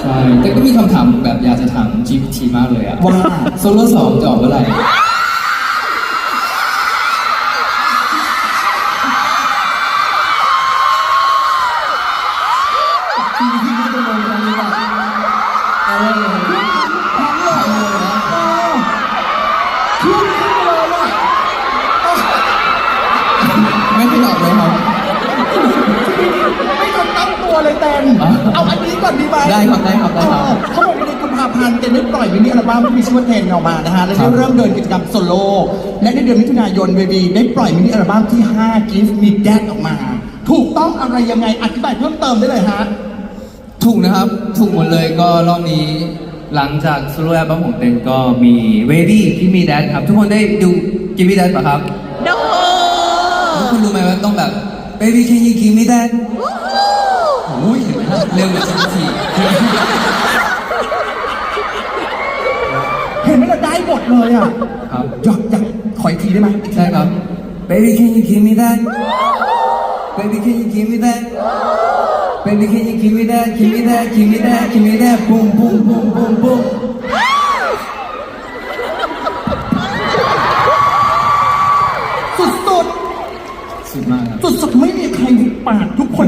ใช่แต่ก็มีคำถามแบบอยากจะถาม GPT มากเลยอะว่า โซโล่สองจะออกเมื่อไหร่ขึ้นเลยอะไม่ได้ออกเลยครับไม่ทันตั้งตัวเลยแตนอะเอาอันนี้ ก่อนดีไหมได้ครับได้ครับได้ครับ เออเขาบอกว่าในกุมภาพันธ์เจนได้ปล่อยมินิอัลบั้มที่มีชื่อว่าเทนออกมานะฮะและครัได้บเริ่มเดินกิจกรรมโซโล่และในเดือนมิถุนายนเวบีได้ปล่อยมินิอัลบั้มที่5 Give Me That ออกมา ถูกต้องอะไรยังไงอธิบายเพิ่มเติมได้เลยฮะ ถูกนะครับ ถูกหมดเลยก็รอบนี้ หลังจากโซโล่อัลบั้มของเต็นก็มีเวดี้ที่มีแดนครับ ทุกคนได้ดูกิมมี่แดนป่ะครับ ดู ทุกคนรู้ไหมว่าต้องแบบ baby can you give me that โอ้ย เห็นไหมเร็วกว่า GPT เห็นไหมล่ะได้หมดเลยอะครับอยากอยากขออีกทีได้ไหมอีกทีใช่ครับ baby can you give me that baby can you give me that baby can you give me that give me that give me that give me that boom boom boom boom boom สุดสุดมากครับๆสุดๆไม่มีใครหุบปากทุกคน